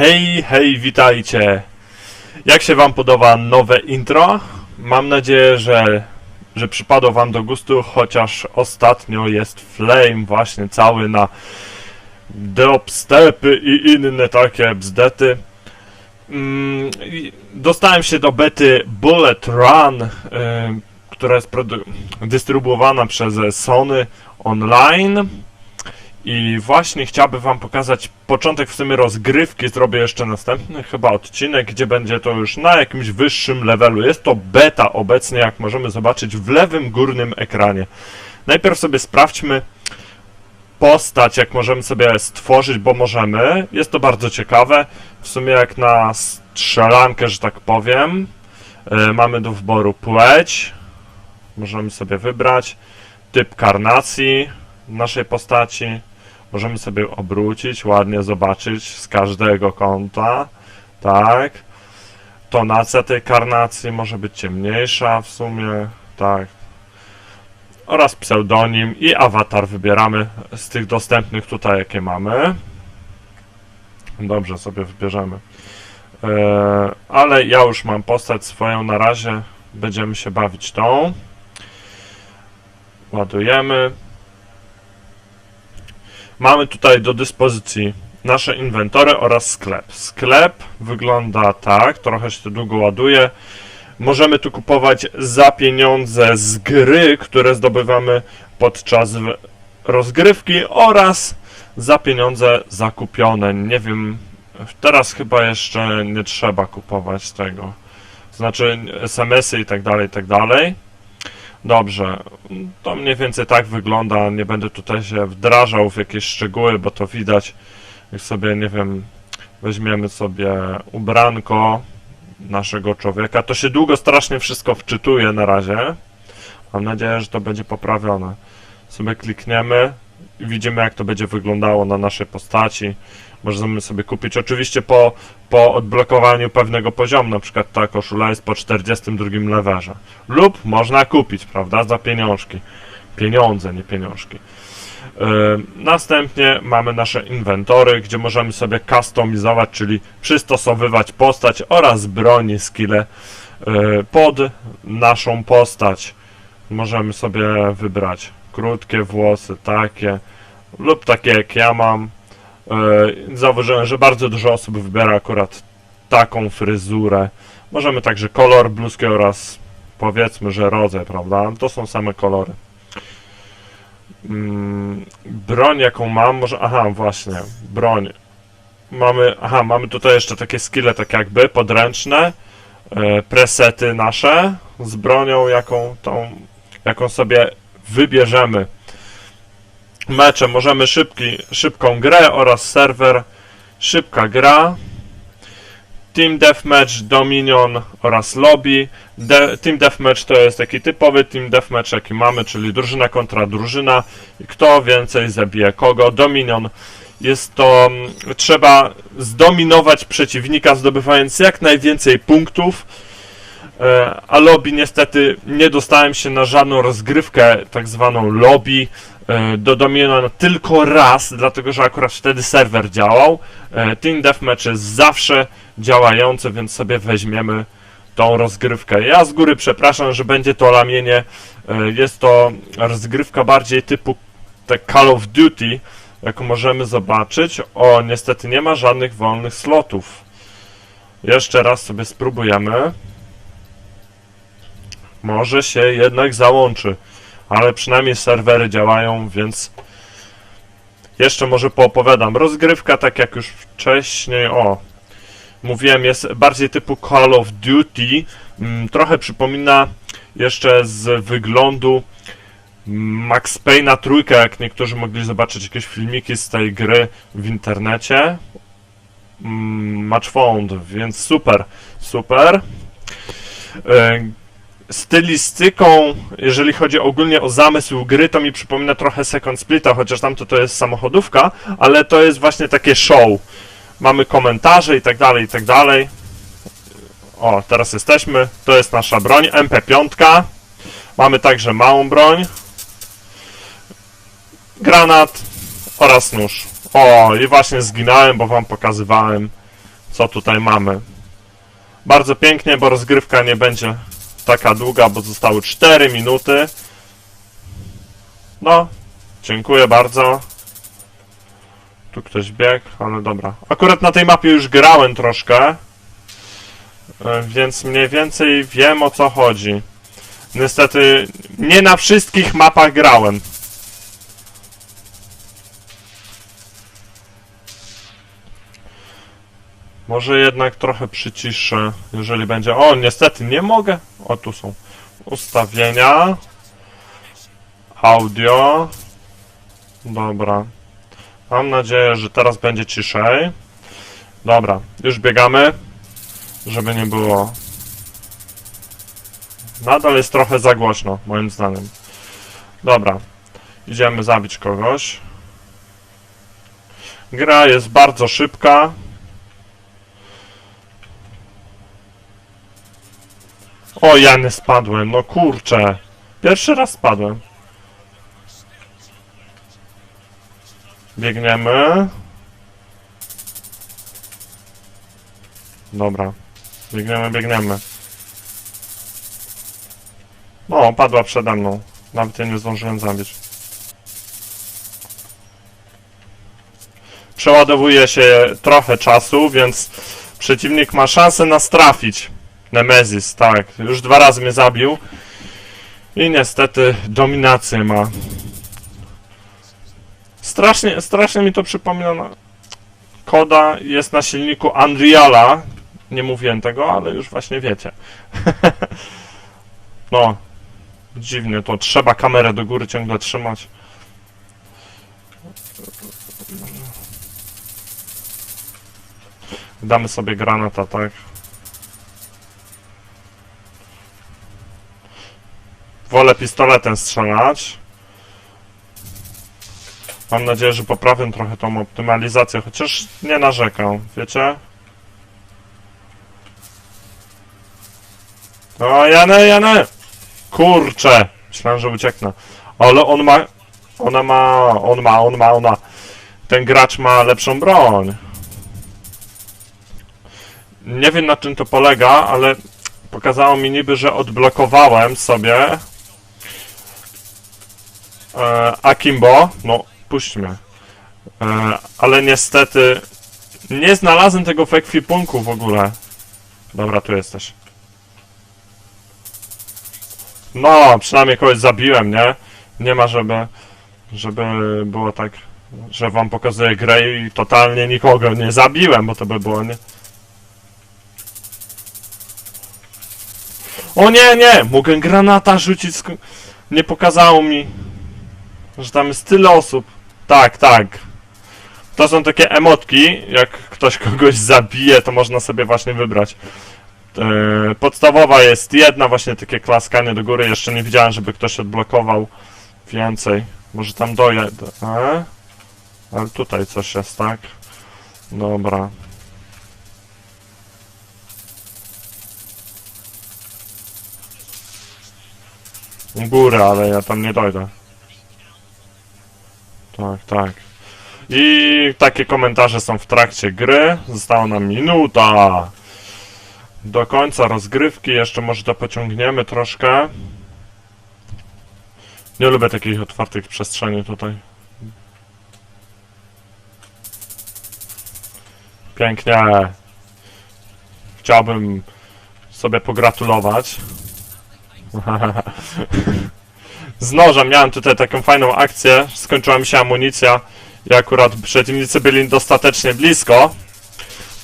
Hej, hej, witajcie! Jak się wam podoba nowe intro? Mam nadzieję, że, że przypadło wam do gustu, chociaż ostatnio jest flame właśnie cały na dropstepy i inne takie bzdety. Mm, dostałem się do bety Bullet Run, y, która jest dystrybuowana przez Sony online. I właśnie chciałbym wam pokazać początek w sumie rozgrywki. Zrobię jeszcze następny chyba odcinek, gdzie będzie to już na jakimś wyższym levelu. Jest to beta obecnie, jak możemy zobaczyć w lewym górnym ekranie. Najpierw sobie sprawdźmy postać, jak możemy sobie stworzyć, bo możemy. Jest to bardzo ciekawe. W sumie jak na strzelankę, że tak powiem. E, mamy do wyboru płeć. Możemy sobie wybrać typ karnacji naszej postaci. Możemy sobie obrócić, ładnie zobaczyć z każdego kąta. Tak. Tonacja tej karnacji może być ciemniejsza w sumie. Tak. Oraz pseudonim i awatar wybieramy z tych dostępnych tutaj, jakie mamy. Dobrze, sobie wybierzemy. Eee, ale ja już mam postać swoją na razie. Będziemy się bawić tą. Ładujemy. Mamy tutaj do dyspozycji nasze inwentory oraz sklep. Sklep wygląda tak, trochę się to długo ładuje. Możemy tu kupować za pieniądze z gry, które zdobywamy podczas rozgrywki oraz za pieniądze zakupione. Nie wiem, teraz chyba jeszcze nie trzeba kupować tego. Znaczy SMS-y i tak dalej, i tak dalej. Dobrze, to mniej więcej tak wygląda. Nie będę tutaj się wdrażał w jakieś szczegóły, bo to widać. Jak sobie, nie wiem, weźmiemy sobie ubranko naszego człowieka, to się długo strasznie wszystko wczytuje na razie. Mam nadzieję, że to będzie poprawione. Sobie klikniemy i widzimy, jak to będzie wyglądało na naszej postaci. Możemy sobie kupić oczywiście po, po odblokowaniu pewnego poziomu, na przykład ta koszula jest po 42 lewerze. Lub można kupić, prawda, za pieniążki. Pieniądze, nie pieniążki. Yy, następnie mamy nasze inwentory, gdzie możemy sobie customizować, czyli przystosowywać postać oraz broni, skille yy, pod naszą postać. Możemy sobie wybrać krótkie włosy, takie lub takie jak ja mam. Yy, Zauważyłem, że bardzo dużo osób wybiera akurat taką fryzurę. Możemy także kolor bluzki oraz powiedzmy, że rodzaj, prawda? To są same kolory. Mm, broń jaką mam, może, aha, właśnie, broń. Mamy, aha, mamy tutaj jeszcze takie skille, tak jakby, podręczne, e, presety nasze z bronią, jaką tą, jaką sobie wybierzemy. Mecze, możemy szybki, szybką grę oraz serwer, szybka gra, Team Deathmatch, Dominion oraz Lobby. De team Deathmatch to jest taki typowy Team Deathmatch, jaki mamy, czyli drużyna kontra drużyna. Kto więcej zabije kogo. Dominion jest to, mm, trzeba zdominować przeciwnika, zdobywając jak najwięcej punktów. E, A lobby niestety nie dostałem się na żadną rozgrywkę, tak zwaną lobby. E, Do tylko raz, dlatego że akurat wtedy serwer działał. E, Team Deathmatch jest zawsze działający, więc sobie weźmiemy tą rozgrywkę. Ja z góry przepraszam, że będzie to lamienie. E, Jest to rozgrywka bardziej typu te Call of Duty, jak możemy zobaczyć. O, niestety nie ma żadnych wolnych slotów. Jeszcze raz sobie spróbujemy. Może się jednak załączy, ale przynajmniej serwery działają, więc jeszcze może poopowiadam. Rozgrywka, tak jak już wcześniej, o, mówiłem, jest bardziej typu Call of Duty. Mm, Trochę przypomina jeszcze z wyglądu Max Payne'a trójkę, jak niektórzy mogli zobaczyć jakieś filmiki z tej gry w internecie. Mm, Match found, więc super, super. Stylistyką, jeżeli chodzi ogólnie o zamysł gry, to mi przypomina trochę Second Splita, chociaż tamto to jest samochodówka, ale to jest właśnie takie show. Mamy komentarze i tak dalej, i tak dalej. O, teraz jesteśmy. To jest nasza broń, MP5. Mamy także małą broń. Granat oraz nóż. O, i właśnie zginąłem, bo wam pokazywałem co tutaj mamy. Bardzo pięknie, bo rozgrywka nie będzie taka długa, bo zostały 4 minuty. No, dziękuję bardzo. Tu ktoś biegł, ale dobra. Akurat na tej mapie już grałem troszkę, e, więc mniej więcej wiem o co chodzi. Niestety nie na wszystkich mapach grałem. Może jednak trochę przyciszę, jeżeli będzie. O, niestety nie mogę. O, tu są ustawienia. Audio. Dobra. Mam nadzieję, że teraz będzie ciszej. Dobra, już biegamy, żeby nie było. Nadal jest trochę za głośno, moim zdaniem. Dobra, idziemy zabić kogoś. Gra jest bardzo szybka. O, ja nie spadłem, no kurczę. Pierwszy raz spadłem. Biegniemy. Dobra. Biegniemy, biegniemy. No, padła przede mną. Nawet jej nie zdążyłem zabić. Przeładowuje się trochę czasu, więc przeciwnik ma szansę nas trafić. Nemezis, tak. Już dwa razy mnie zabił. I niestety dominację ma. Strasznie, strasznie mi to przypomina. na- Koda jest na silniku Unreala. Nie mówiłem tego, ale już właśnie wiecie. no. Dziwnie to. Trzeba kamerę do góry ciągle trzymać. Damy sobie granata, tak? Wolę pistoletem strzelać. Mam nadzieję, że poprawię trochę tą optymalizację, chociaż nie narzekam, wiecie? O, Jane, Jane! Kurczę! Myślałem, że ucieknę. Ale on ma... Ona ma... On ma, on ma, ona... Ten gracz ma lepszą broń. Nie wiem na czym to polega, ale pokazało mi niby, że odblokowałem sobie e, Akimbo, no puść mnie. E, ale niestety nie znalazłem tego w ekwipunku w ogóle. Dobra, tu jesteś. No, przynajmniej kogoś zabiłem, nie? Nie ma, żeby, żeby było tak, że wam pokazuję grę i totalnie nikogo nie zabiłem, bo to by było, nie? O nie, nie! Mogę granata rzucić, nie pokazało mi, że tam jest tyle osób. Tak, tak. To są takie emotki, jak ktoś kogoś zabije, to można sobie właśnie wybrać. Yy, podstawowa jest jedna, właśnie takie klaskanie do góry. Jeszcze nie widziałem, żeby ktoś odblokował więcej. Może tam dojedę. E? Ale tutaj coś jest, tak? Dobra. Górę, ale ja tam nie dojdę. Tak, tak. I takie komentarze są w trakcie gry. Została nam minuta. Do końca rozgrywki. Jeszcze może to pociągniemy troszkę. Nie lubię takich otwartych przestrzeni tutaj. Pięknie. Chciałbym sobie pogratulować. Z nożem miałem tutaj taką fajną akcję. Skończyła mi się amunicja i akurat przeciwnicy byli dostatecznie blisko.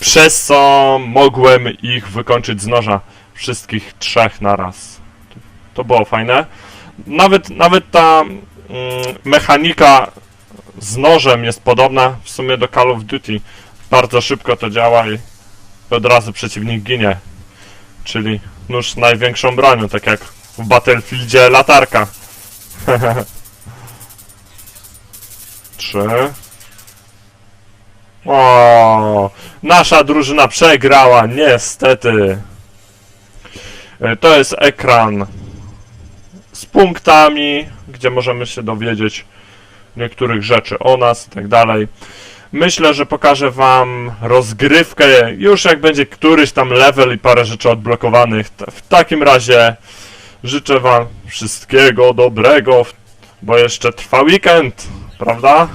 Przez co mogłem ich wykończyć z noża. Wszystkich trzech naraz. To było fajne. Nawet, nawet ta mm, mechanika z nożem jest podobna w sumie do Call of Duty. Bardzo szybko to działa i od razu przeciwnik ginie. Czyli nóż największą bronią, tak jak w Battlefieldzie latarka. Trzy. O, nasza drużyna przegrała, niestety. E, To jest ekran z punktami, gdzie możemy się dowiedzieć niektórych rzeczy o nas i tak dalej. Myślę, że pokażę wam rozgrywkę już jak będzie któryś tam level i parę rzeczy odblokowanych. W takim razie życzę wam wszystkiego dobrego, bo jeszcze trwa weekend, prawda?